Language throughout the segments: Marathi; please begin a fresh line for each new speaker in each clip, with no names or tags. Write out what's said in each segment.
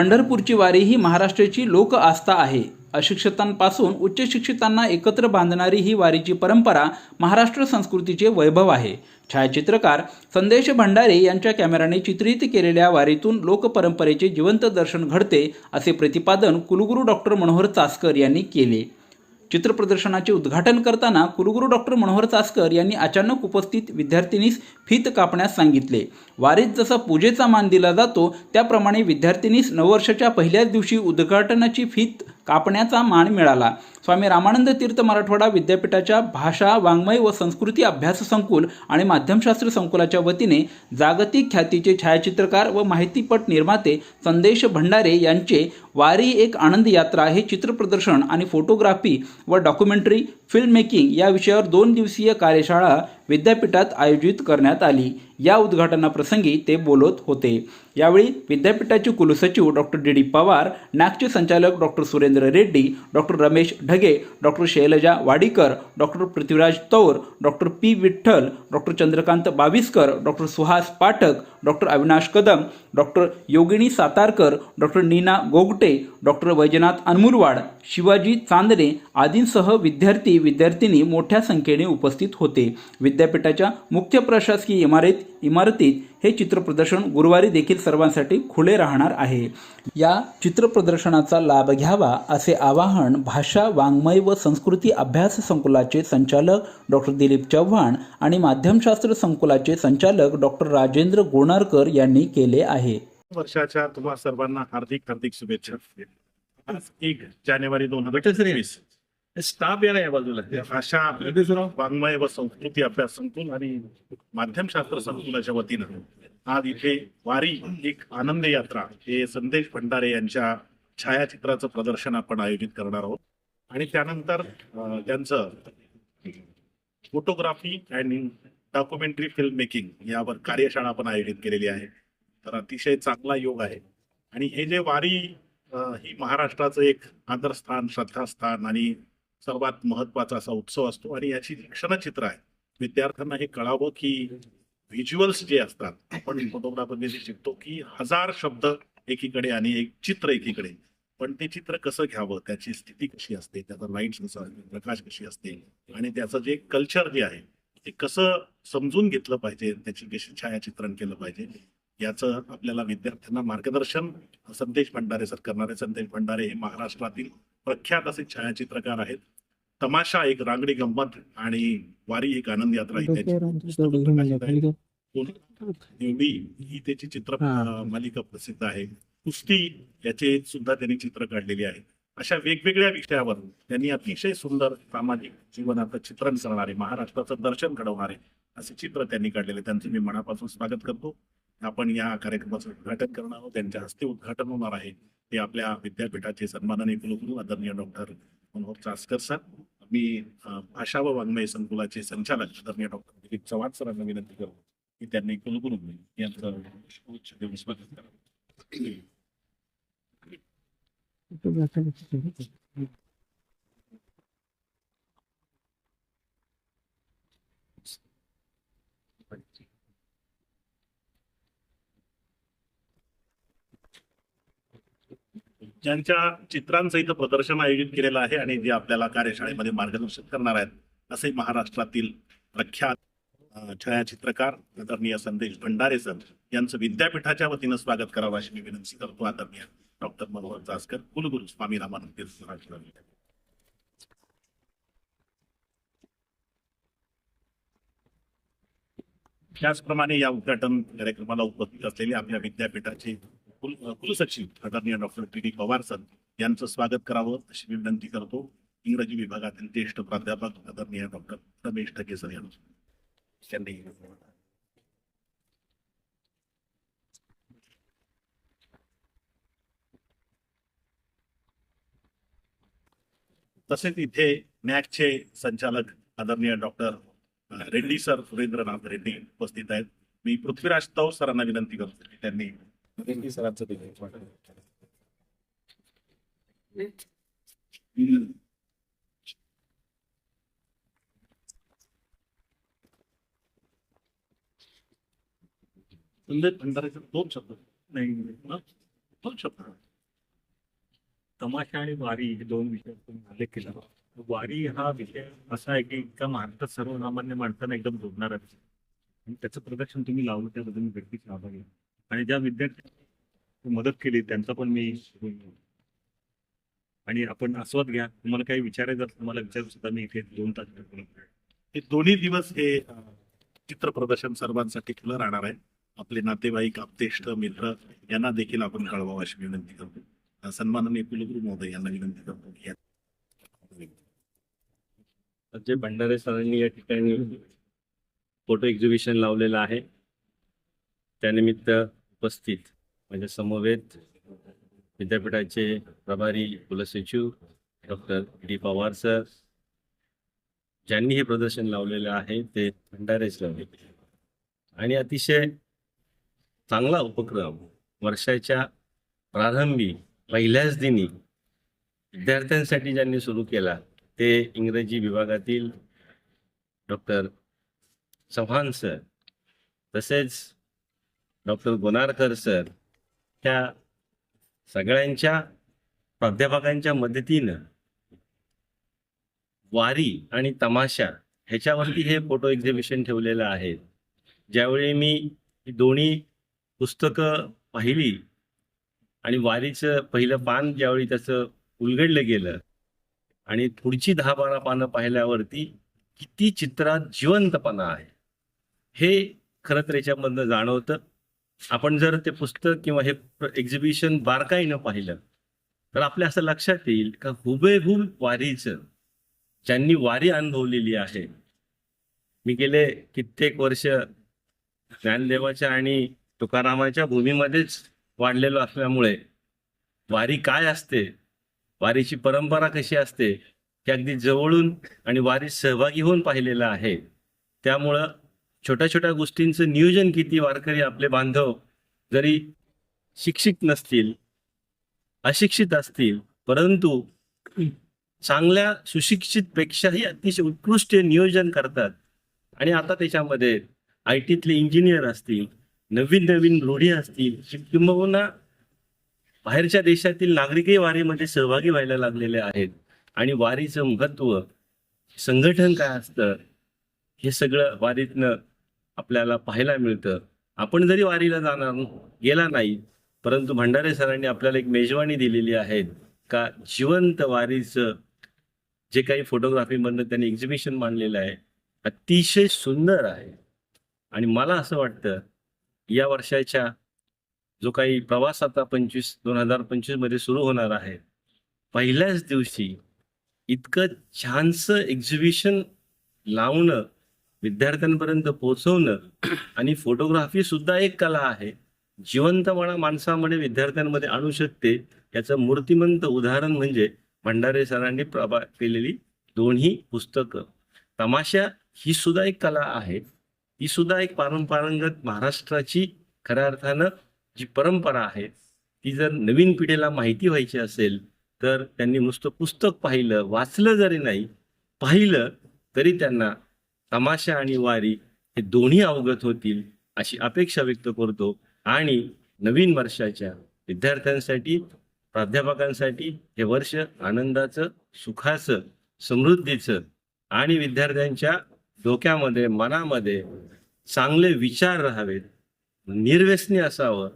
पंढरपूरची वारी ही महाराष्ट्राची लोक आस्था आहे अशिक्षितांपासून उच्च शिक्षितांना एकत्र बांधणारी ही वारीची परंपरा महाराष्ट्र संस्कृतीचे वैभव आहे छायाचित्रकार संदेश भंडारे यांच्या कॅमेराने चित्रित केलेल्या वारीतून लोकपरंपरेचे जिवंत दर्शन घडते असे प्रतिपादन कुलगुरू डॉक्टर मनोहर चासकर यांनी केले चित्र प्रदर्शनाचे उद्घाटन करताना कुलगुरू डॉक्टर मनोहर चासकर यांनी अचानक उपस्थित विद्यार्थिनीस फित कापण्यास सांगितले वारीत जसा पूजेचा मान दिला जातो त्याप्रमाणे विद्यार्थिनीस नववर्षाच्या पहिल्याच दिवशी उद्घाटनाची फीत कापण्याचा मान मिळाला स्वामी रामानंद तीर्थ मराठवाडा विद्यापीठाच्या भाषा वाङ्मय व संस्कृती अभ्यास संकुल आणि माध्यमशास्त्र संकुलाच्या वतीने जागतिक ख्यातीचे छायाचित्रकार व माहितीपट निर्माते संदेश भंडारे यांचे वारी एक आनंद यात्रा हे चित्रप्रदर्शन आणि फोटोग्राफी व डॉक्युमेंटरी फिल्म मेकिंग या विषयावर दोन दिवसीय कार्यशाळा विद्यापीठात आयोजित करण्यात आली या उद्घाटनाप्रसंगी ते बोलत होते यावेळी विद्यापीठाचे कुलसचिव डॉक्टर डी डी पवार नागचे संचालक doctor Surendra Reddy doctor Ramesh Dhage doctor Shailaja Wadikar doctor Prithviraj Taur doctor P Vitthal doctor Chandrakant Baviskar doctor Suhas Pathak doctor Avinash Kadam doctor Yogini Satarkar doctor Nina Gogate doctor Vaijnath Anmurwad Shivaji Chandane आदींसह विद्यार्थी विद्यार्थिनी मोठ्या संख्येने उपस्थित होते विद्यापीठाच्या मुख्य प्रशासकीय इमारत इमारतीत हे चित्र प्रदर्शन गुरुवारी देखील सर्वांसाठी खुले राहणार आहे या चित्र प्रदर्शनाचा लाभ घ्यावा असे आवाहन भाषा वाङ्मय व संस्कृती अभ्यास संकुलाचे संचालक डॉक्टर दिलीप चव्हाण आणि माध्यमशास्त्र संकुलाचे संचालक डॉक्टर राजेंद्र गोणारकर यांनी केले आहे वर्षाच्या तुम्हा सर्वांना हार्दिक हार्दिक शुभेच्छा आज एक जानेवारी दोन हजार स्टाफ या बाजूला
अशा वाङ्मय व संस्कृती अभ्यास संकुल आणि माध्यमशास्त्र संकुलाच्या वतीनं आज इथे वारी एक आनंद यात्रा हे संदेश भंडारे यांच्या छायाचित्राचं प्रदर्शन आपण आयोजित करणार आहोत आणि त्यानंतर त्यांचं photography and documentary film making यावर कार्यशाळा आपण आयोजित केलेली आहे तर अतिशय चांगला योग आहे आणि हे जे वारी ही महाराष्ट्राचं एक आदरस्थान श्रद्धास्थान आणि सर्वात महत्वाचा असा उत्सव असतो आणि याची क्षणचित्र आहे विद्यार्थ्यांना हे कळावं की व्हिज्युअल्स जे असतात आपण फोटोग्राफी शिकतो की हजार शब्द एकीकडे आणि एक चित्र एकीकडे पण ते चित्र कसं घ्यावं त्याची स्थिती कशी असते त्याचा लाईट कसा प्रकाश कशी असते आणि त्याचं जे कल्चर जे आहे ते कसं समजून घेतलं पाहिजे त्याची कशी छायाचित्रण केलं पाहिजे याचं आपल्याला विद्यार्थ्यांना मार्गदर्शन संदेश भंडारे सर करणारे संदेश भंडारे हे महाराष्ट्रातील प्रख्यात असे छायाचित्रकार आहेत तमाशा एक रांगडी गंमत आणि वारी एक आनंद यात्रा ही त्याची ही त्याची चित्र मालिका प्रसिद्ध आहे कुस्ती याचे सुद्धा त्यांनी चित्र काढलेली आहेत अशा वेगवेगळ्या विषयावर त्यांनी अतिशय सुंदर सामाजिक जीवनाचं चित्रण करणारे महाराष्ट्राचं दर्शन घडवणारे असे चित्र त्यांनी काढलेले त्यांचं मी मनापासून स्वागत करतो आपण या कार्यक्रमाचं उद्घाटन करणार आहोत त्यांच्या हस्ते उद्घाटन होणार आहे ते आपल्या विद्यापीठाचे सन्माननीय कुलगुरू आदरणीय डॉक्टर मनोहर चास्कर सर मी भाषा व वाङ्मय संकुलाचे संचालक आदरणीय डॉक्टर दिलीप चव्हाण सरांना विनंती करतो की त्यांनी कुलगुरू यांचं स्वागत करावं ज्यांच्या चित्रांचं इथं प्रदर्शन आयोजित केलेलं आहे आणि जे आपल्याला कार्यशाळेमध्ये मार्गदर्शन करणार आहेत असे महाराष्ट्रातील प्रख्यात छायाचित्रकार आदरणीय संदेश भंडारे सर यांचं विद्यापीठाच्या वतीनं स्वागत करावं अशी मी विनंती करतो आदरणीय डॉक्टर मनोहर जास्कर कुलगुरु स्वामी रामानंद तीर्थ त्याचप्रमाणे या उद्घाटन कार्यक्रमाला उपस्थित असलेले आपल्या विद्यापीठाचे कुलसचिव आदरणीय doctor T D Pawar sir यांचं स्वागत करावं अशी मी विनंती करतो इंग्रजी विभागातील ज्येष्ठ प्राध्यापक आदरणीय डॉक्टर रमेश ठगे सर तसेच इथे नॅकचे संचालक आदरणीय डॉक्टर रेड्डी सर सुरेंद्रनाथ रेड्डी उपस्थित आहेत मी पृथ्वीराज तव सरांना विनंती करतो त्यांनी दोन
शब्द नाही दोन शब्द तमाशा आणि वारी हे दोन विषय उल्लेख केला वारी हा विषय असा आहे की इतका महाराष्ट्रात सर्वसामान्य माणसांना एकदम जोडणारा विषय आणि त्याचं प्रदर्शन तुम्ही लावलं त्याबद्दल मी व्यक्तीचे आभारी आहे आणि ज्या विद्यार्थ्यांनी मदत केली त्यांचा पण मी आणि आपण आस्वाद घ्या तुम्हाला काही विचारायचं तुम्हाला विचारू सुद्धा मी इथे दोन तास
हे दोन्ही दिवस हे चित्र प्रदर्शन सर्वांसाठी खुलं राहणार आहे आपले नातेवाईक आपतेष्ट मित्र यांना देखील आपण कळवावं अशी विनंती करतो सन्माननीय कुलगुरू महोदय यांना विनंती करतो
संजय भंडारे सरांनी या ठिकाणी फोटो एक्झिबिशन लावलेलं आहे त्यानिमित्त उपस्थित म्हणजे समवेत विद्यापीठाचे प्रभारी कुलसचिव डॉक्टर डी पवार सर ज्यांनी हे प्रदर्शन लावलेले आहे ते भंडारेच लावले आणि अतिशय चांगला उपक्रम वर्षाच्या प्रारंभी पहिल्याच दिनी विद्यार्थ्यांसाठी ज्यांनी सुरू केला ते इंग्रजी विभागातील डॉक्टर चव्हाण सर तसेच डॉक्टर गोनारकर सर त्या सगळ्यांच्या प्राध्यापकांच्या मदतीनं वारी आणि तमाशा ह्याच्यावरती हे फोटो एक्झिबिशन ठेवलेलं आहे ज्यावेळी मी दोन्ही पुस्तकं पाहिली आणि वारीचं पहिलं पान ज्यावेळी त्याचं उलगडलं गेलं आणि पुढची दहा बारा पानं पाहिल्यावरती किती चित्रात जिवंतपणा आहे हे खरं तर याच्यामधनं जाणवतं आपण जर ते पुस्तक किंवा हे एक्झिबिशन बारकाईनं पाहिलं तर आपल्या असं लक्षात येईल का हुबेहूब वारीचं ज्यांनी वारी अनुभवलेली आहे मी गेले कित्येक वर्ष ज्ञानदेवाच्या आणि तुकारामाच्या भूमीमध्येच वाढलेलो असल्यामुळे वारी काय असते वारीची परंपरा कशी असते हे अगदी जवळून आणि वारीत सहभागी होऊन पाहिलेलं आहे त्यामुळं छोट्या छोट्या गोष्टींचं नियोजन किती वारकरी आपले बांधव जरी शिक्षित नसतील अशिक्षित असतील परंतु चांगल्या सुशिक्षितपेक्षाही अतिशय उत्कृष्ट नियोजन करतात आणि आता त्याच्यामध्ये आय टीतले इंजिनियर असतील नवीन नवीन रूढी असतील किंबहुना बाहेरच्या देशातील नागरिकही वारीमध्ये सहभागी व्हायला लागलेले आहेत आणि वारीचं महत्त्व संघटन काय असतं हे सगळं वारीतनं आपल्याला पाहायला मिळतं आपण जरी वारीला जाणार गेला नाही परंतु भंडारे सरांनी आपल्याला एक मेजवानी दिलेली आहे का जिवंत वारीचं जे काही फोटोग्राफीमधनं त्यांनी एक्झिबिशन मांडलेलं आहे अतिशय सुंदर आहे आणि मला असं वाटतं या वर्षाच्या जो काही प्रवास आता पंचवीस दोन हजार पंचवीसमध्ये सुरू होणार आहे पहिल्याच दिवशी इतकं छानसं एक्झिबिशन लावणं विद्यार्थ्यांपर्यंत पोहोचवणं आणि फोटोग्राफी सुद्धा एक कला आहे जिवंतपणा माणसामध्ये विद्यार्थ्यांमध्ये आणू शकते याचं मूर्तिमंत उदाहरण म्हणजे भंडारे सरांनी प्रभा केलेली दोन्ही पुस्तकं तमाशा ही सुद्धा एक कला आहे ही सुद्धा एक पारंपारंगत महाराष्ट्राची खऱ्या अर्थानं जी परंपरा आहे ती जर नवीन पिढीला माहिती व्हायची असेल तर त्यांनी नुसतं पुस्तक पाहिलं वाचलं जरी नाही पाहिलं तरी त्यांना तमाशा आणि वारी हे दोन्ही अवगत होतील अशी अपेक्षा व्यक्त करतो आणि नवीन वर्षाच्या विद्यार्थ्यांसाठी प्राध्यापकांसाठी हे वर्ष आनंदाचं सुखाचं समृद्धीचं आणि विद्यार्थ्यांच्या डोक्यामध्ये मनामध्ये चांगले विचार राहावेत निर्व्यसनी असावं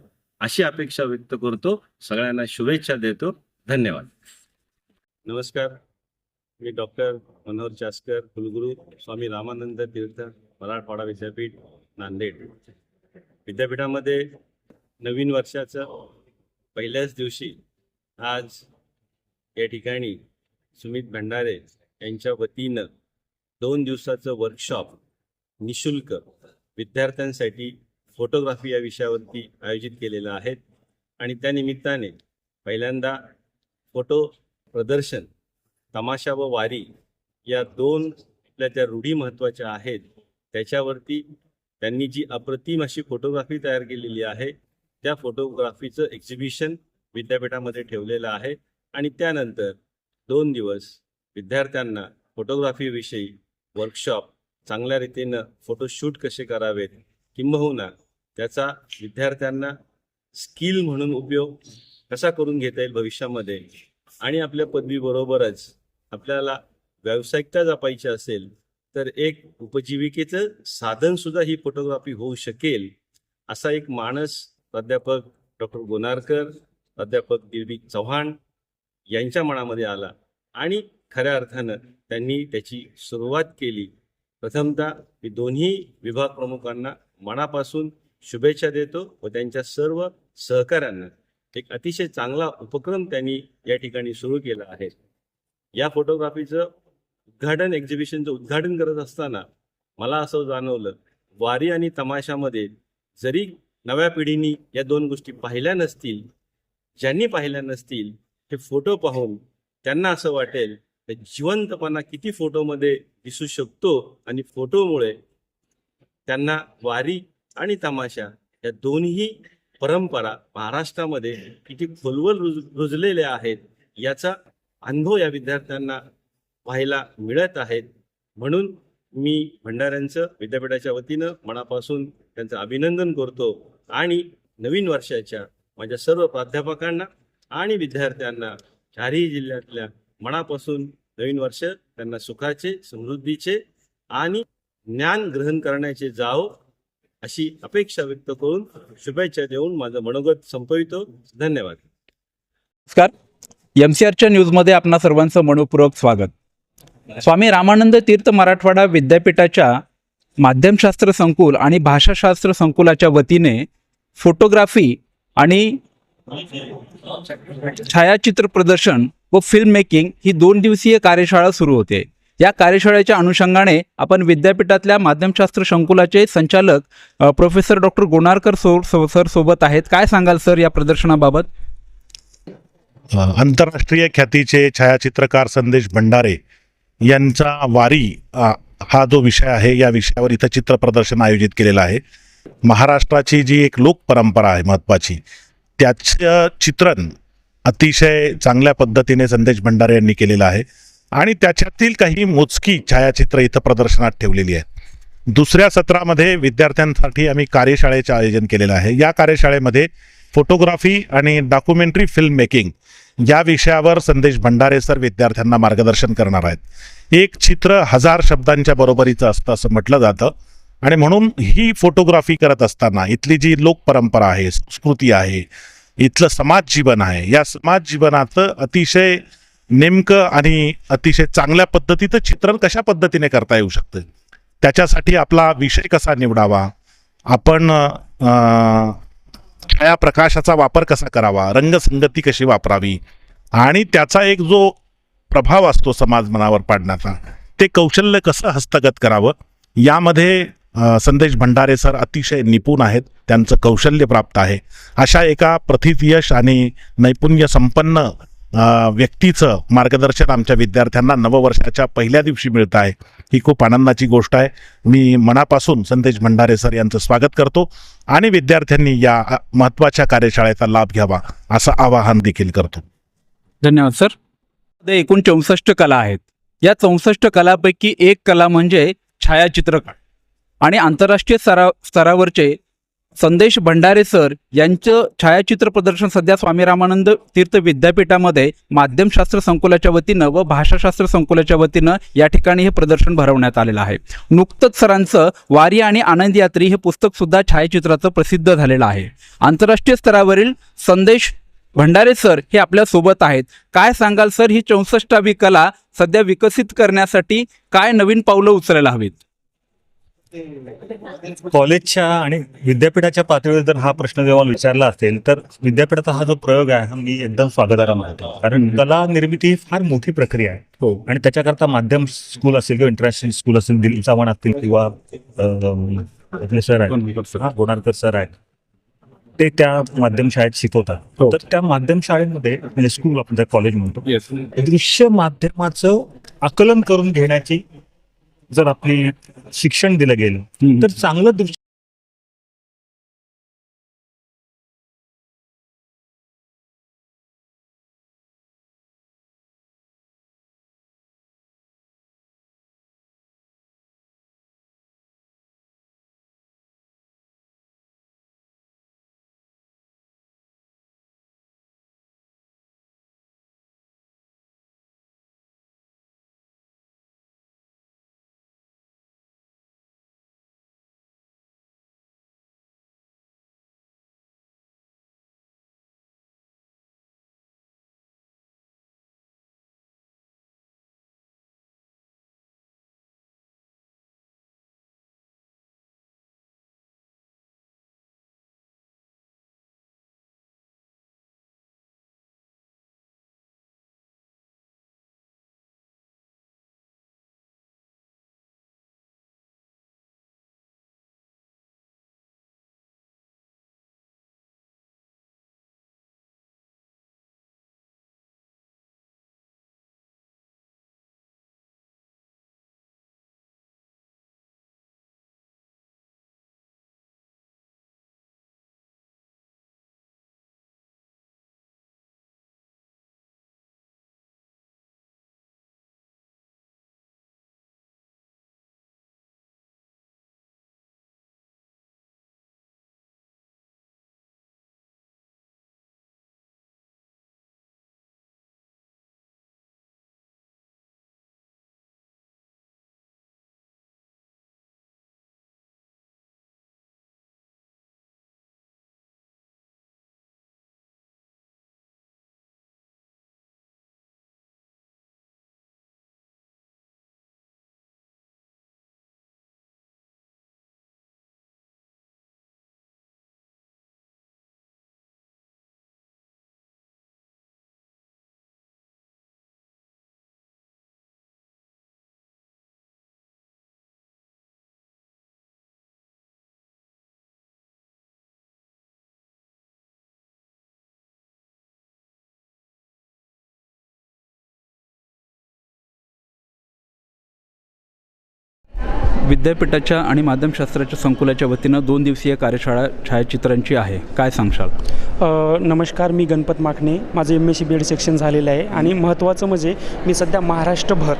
अशी अपेक्षा व्यक्त करतो सगळ्यांना शुभेच्छा देतो धन्यवाद
नमस्कार मी डॉक्टर मनोहर चास्कर कुलगुरू स्वामी रामानंद तीर्थ मराठवाडा विद्यापीठ नांदेड विद्यापीठामध्ये नवीन वर्षाचं पहिल्याच दिवशी आज या ठिकाणी सुमित भंडारे यांच्या वतीनं दोन दिवसाचं वर्कशॉप निशुल्क विद्यार्थ्यांसाठी फोटोग्राफी या विषयावरती आयोजित केलेलं आहे आणि त्यानिमित्ताने पहिल्यांदा फोटो प्रदर्शन तमाशा व वारी या दोन आपल्या त्या रूढी महत्वाच्या आहेत त्याच्यावरती त्यांनी जी अप्रतिम अशी फोटोग्राफी तयार केलेली आहे त्या फोटोग्राफीचं एक्झिबिशन विद्यापीठामध्ये ठेवलेलं आहे आणि त्यानंतर दोन दिवस विद्यार्थ्यांना फोटोग्राफीविषयी वर्कशॉप चांगल्या रीतीनं फोटोशूट कसे करावेत किंबहुना त्याचा विद्यार्थ्यांना स्किल म्हणून उपयोग कसा करून घेता येईल भविष्यामध्ये आणि आपल्या पदवीबरोबरच आपल्याला व्यावसायिकता जपायची असेल तर एक उपजीविकेचं साधन सुद्धा ही फोटोग्राफी होऊ शकेल असा एक माणस प्राध्यापक डॉक्टर गोनारकर प्राध्यापक दिलबी चव्हाण यांच्या मनामध्ये आला आणि खऱ्या अर्थानं त्यांनी त्याची सुरुवात केली प्रथमतः मी दोन्ही विभाग प्रमुखांना मनापासून शुभेच्छा देतो व त्यांच्या सर्व सहकाऱ्यांना एक अतिशय चांगला उपक्रम त्यांनी या ठिकाणी सुरू केला आहे या फोटोग्राफीचं उद्घाटन एक्झिबिशनचं उद्घाटन करत असताना मला असं जाणवलं वारी आणि तमाशामध्ये जरी नव्या पिढीने या दोन गोष्टी पाहिल्या नसतील ज्यांनी पाहिल्या नसतील हे फोटो पाहून त्यांना असं वाटेल की जिवंतपणा किती फोटोमध्ये दिसू शकतो आणि फोटोमुळे त्यांना वारी आणि तमाशा या दोन्ही परंपरा महाराष्ट्रामध्ये किती खोलवर रुज रुजलेल्या आहेत याचा अनुभव या विद्यार्थ्यांना व्हायला मिळत आहेत म्हणून मी भंडाऱ्यांचं विद्यापीठाच्या वतीनं मनापासून त्यांचं अभिनंदन करतो आणि नवीन वर्षाच्या माझ्या सर्व प्राध्यापकांना आणि विद्यार्थ्यांना चारही जिल्ह्यातल्या मनापासून नवीन वर्ष त्यांना सुखाचे समृद्धीचे आणि ज्ञान ग्रहण करण्याचे जाव अशी अपेक्षा व्यक्त करून शुभेच्छा देऊन माझं मनोगत संपवितो धन्यवाद नमस्कार
एम सी आरच्या न्यूजमध्ये आपणा सर्वांचं मनपूर्वक स्वागत स्वामी रामानंद तीर्थ मराठवाडा विद्यापीठाच्या माध्यमशास्त्र संकुल आणि भाषाशास्त्र संकुलाच्या वतीने फोटोग्राफी आणि छायाचित्र प्रदर्शन व फिल्म मेकिंग ही दोन दिवसीय कार्यशाळा सुरू होते या कार्यशाळेच्या अनुषंगाने आपण विद्यापीठातल्या माध्यमशास्त्र संकुलाचे संचालक प्रोफेसर डॉक्टर गोणारकर सो सर सोबत आहेत काय सांगाल सर या प्रदर्शनाबाबत
आंतरराष्ट्रीय ख्यातीचे छायाचित्रकार संदेश भंडारे यांचा वारी हा जो विषय आहे या विषयावर इथं प्रदर्शन आयोजित केलेलं आहे महाराष्ट्राची जी एक लोक परंपरा आहे महत्त्वाची त्याचं चित्रण अतिशय चांगल्या पद्धतीने संदेश भंडारे यांनी केलेलं आहे आणि त्याच्यातील काही मोजकी छायाचित्र इथं प्रदर्शनात ठेवलेली आहेत दुसऱ्या सत्रामध्ये विद्यार्थ्यांसाठी आम्ही कार्यशाळेचं आयोजन केलेलं आहे या कार्यशाळेमध्ये फोटोग्राफी आणि डॉक्युमेंटरी फिल्म मेकिंग या विषयावर संदेश भंडारे सर विद्यार्थ्यांना मार्गदर्शन करणार आहेत एक चित्र हजार शब्दांच्या बरोबरीचं असतं असं म्हटलं जातं आणि म्हणून ही फोटोग्राफी करत असताना इथली जी लोकपरंपरा आहे संस्कृती आहे इथलं समाज जीवन आहे या समाज जीवनाचं अतिशय नेमकं आणि अतिशय चांगल्या पद्धतीचं चित्रण कशा पद्धतीने करता येऊ शकतं त्याच्यासाठी आपला विषय कसा निवडावा आपण प्रकाशाचा वापर कसा करावा रंगसंगती कशी वापरावी आणि त्याचा एक जो प्रभाव असतो समाज मनावर पाडण्याचा ते कौशल्य कसं हस्तगत करावं यामध्ये संदेश भंडारे सर अतिशय निपुण आहेत त्यांचं कौशल्य प्राप्त आहे अशा एका प्रथित यश आणि नैपुण्य संपन्न व्यक्तीचं मार्गदर्शन आमच्या विद्यार्थ्यांना नववर्षाच्या पहिल्या दिवशी मिळतं आहे ही खूप आनंदाची गोष्ट आहे मी मनापासून संदेश भंडारे सर यांचं स्वागत करतो आणि विद्यार्थ्यांनी या महत्त्वाच्या कार्यशाळेचा लाभ घ्यावा असं आवाहन देखील करतो
धन्यवाद सर एकूण चौसष्ट कला आहेत या चौसष्ट कलापैकी एक कला म्हणजे छायाचित्रकार आणि आंतरराष्ट्रीय स्तरा स्तरावरचे संदेश भंडारे सर यांचं छायाचित्र प्रदर्शन सध्या स्वामी रामानंद तीर्थ विद्यापीठामध्ये माध्यमशास्त्र संकुलाच्या वतीनं व भाषाशास्त्र संकुलाच्या वतीनं या ठिकाणी हे प्रदर्शन भरवण्यात आलेलं आहे नुकतंच सरांचं वारी आणि आनंद यात्री हे पुस्तक सुद्धा छायाचित्राचं प्रसिद्ध झालेलं आहे आंतरराष्ट्रीय स्तरावरील संदेश भंडारे सर हे आपल्या सोबत आहेत काय सांगाल सर ही चौसष्टावी कला सध्या विकसित करण्यासाठी काय नवीन पावलं उचलायला हवीत
कॉलेजच्या आणि विद्यापीठाच्या पातळीवर जर हा प्रश्न जेव्हा विचारला असेल तर विद्यापीठाचा हा जो प्रयोग आहे हा मी एकदम स्वागतारा मानतो कारण कला निर्मिती ही फार मोठी प्रक्रिया आहे हो. आणि त्याच्याकरता माध्यम स्कूल असेल किंवा इंटरनॅशनल स्कूल असेल दिलीप चव्हाण असतील किंवा सर आहेत गोणारकर सर आहेत ते त्या माध्यम शाळेत शिकवतात हो. तर त्या माध्यम शाळेमध्ये म्हणजे स्कूल आपण कॉलेज म्हणतो दृश्य माध्यमाचं आकलन करून घेण्याची जर आपली शिक्षण दिलं गेलं तर चांगलं
विद्यापीठाच्या आणि माध्यमशास्त्राच्या संकुलाच्या वतीनं दोन दिवसीय कार्यशाळा छायाचित्रांची आहे काय सांगशाल
नमस्कार मी गणपत माखणे माझं M S C B Ed section झालेलं आहे आणि महत्त्वाचं म्हणजे मी सध्या महाराष्ट्रभर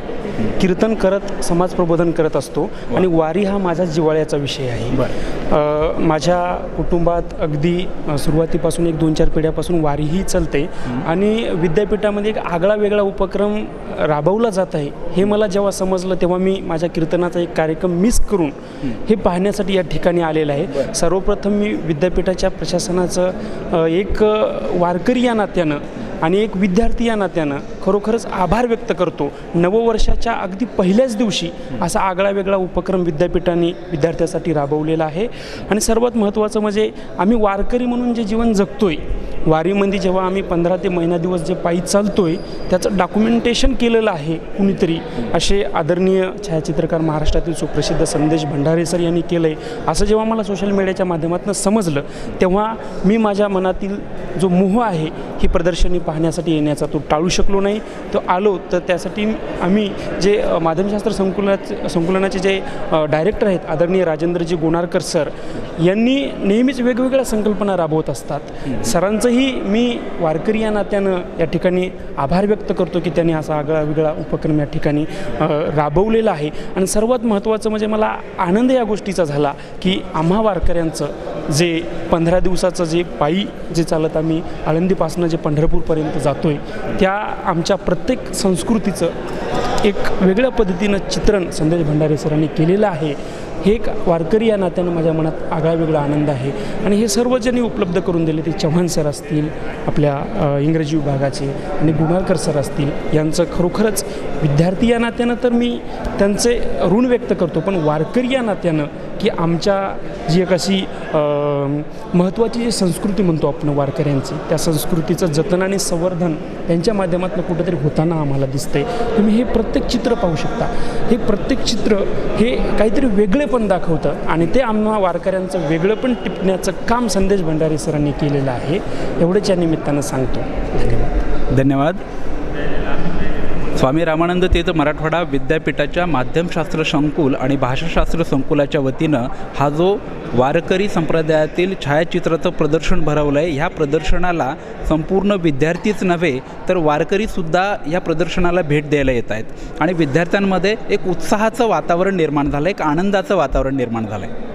कीर्तन करत समाज प्रबोधन करत असतो आणि वारी हा माझा जिवाळ्याचा विषय आहे माझ्या कुटुंबात अगदी सुरुवातीपासून एक दोन चार पिढ्यापासून वारीही चालते आणि विद्यापीठामध्ये एक आगळा वेगळा उपक्रम राबवला जात आहे हे मला जेव्हा समजलं तेव्हा मी माझ्या कीर्तनाचा एक कार्यक्रम मिस करून हे पाहण्यासाठी या ठिकाणी आलेलं आहे सर्वप्रथम मी विद्यापीठाच्या प्रशासनाचं एक वारकरी या नात्यानं आणि एक विद्यार्थी या नात्यानं खरोखरच आभार व्यक्त करतो नववर्षाच्या अगदी पहिल्याच दिवशी असा आगळा वेगळा उपक्रम विद्यापीठाने विद्यार्थ्यासाठी राबवलेला आहे आणि सर्वात महत्त्वाचं म्हणजे आम्ही वारकरी म्हणून जे जीवन जगतोय वारीमध्ये जेव्हा आम्ही पंधरा ते महिना दिवस जे पायी चालतोय त्याचं डॉक्युमेंटेशन केलेलं आहे कुणीतरी असे आदरणीय छायाचित्रकार महाराष्ट्रातील सुप्रसिद्ध संदेश भंडारे सर यांनी केलं आहे असं जेव्हा मला सोशल मीडियाच्या माध्यमातून समजलं तेव्हा मी माझ्या मनातील जो मोह आहे ही प्रदर्शनी पाहण्यासाठी येण्याचा तो टाळू शकलो नाही तो आलो तर त्यासाठी आम्ही जे माध्यमशास्त्र संकुलनाचे संकुलनाचे जे डायरेक्टर आहेत आदरणीय राजेंद्रजी गोणारकर सर यांनी नेहमीच वेगवेगळ्या संकल्पना राबवत असतात सरांचंही मी वारकरी या नात्यानं या ठिकाणी आभार व्यक्त करतो की त्यांनी असा आगळा वेगळा उपक्रम या ठिकाणी राबवलेला आहे आणि सर्वात महत्त्वाचं म्हणजे मला आनंद या गोष्टीचा झाला की आम्हा वारकऱ्यांचं जे पंधरा दिवसाचं जे पायी जे चालत आम्ही आळंदीपासनं जे पंढरपूरपर्यंत जातो आहे त्या आमच्या प्रत्येक संस्कृतीचं एक वेगळ्या पद्धतीनं चित्रण संदेश भंडारे सरांनी केलेलं आहे हे एक वारकरी या नात्यानं माझ्या मनात आगळा वेगळा आनंद आहे आणि हे ज्यांनी उपलब्ध करून दिले ते चव्हाण सर असतील आपल्या इंग्रजी विभागाचे आणि गुणाळकर सर असतील यांचं खरोखरच विद्यार्थी या नात्यानं तर मी त्यांचे ऋण व्यक्त करतो पण वारकरी या नात्यानं की आमच्या जी एक अशी महत्त्वाची जी संस्कृती म्हणतो आपण वारकऱ्यांची त्या संस्कृतीचं जतन आणि संवर्धन त्यांच्या माध्यमातून कुठंतरी होताना आम्हाला दिसतंय तुम्ही हे प्रत्येक चित्र पाहू शकता हे प्रत्येक चित्र हे काहीतरी वेगळे वेगळे पण दाखवतं आणि ते आम्हा वारकऱ्यांचं वेगळं पण टिपण्याचं काम संदेश भंडारी सरांनी केलेलं आहे एवढंच या निमित्तानं सांगतो
धन्यवाद धन्यवाद स्वामी रामानंद तीर्थ मराठवाडा विद्यापीठाच्या माध्यमशास्त्र संकुल आणि भाषाशास्त्र संकुलाच्या वतीनं हा जो वारकरी संप्रदायातील छायाचित्राचं प्रदर्शन भरवलं आहे ह्या प्रदर्शनाला संपूर्ण विद्यार्थीच नव्हे तर वारकरीसुद्धा या प्रदर्शनाला भेट द्यायला येत आहेत आणि विद्यार्थ्यांमध्ये एक उत्साहाचं वातावरण निर्माण झालं एक आनंदाचं वातावरण निर्माण झालं आहे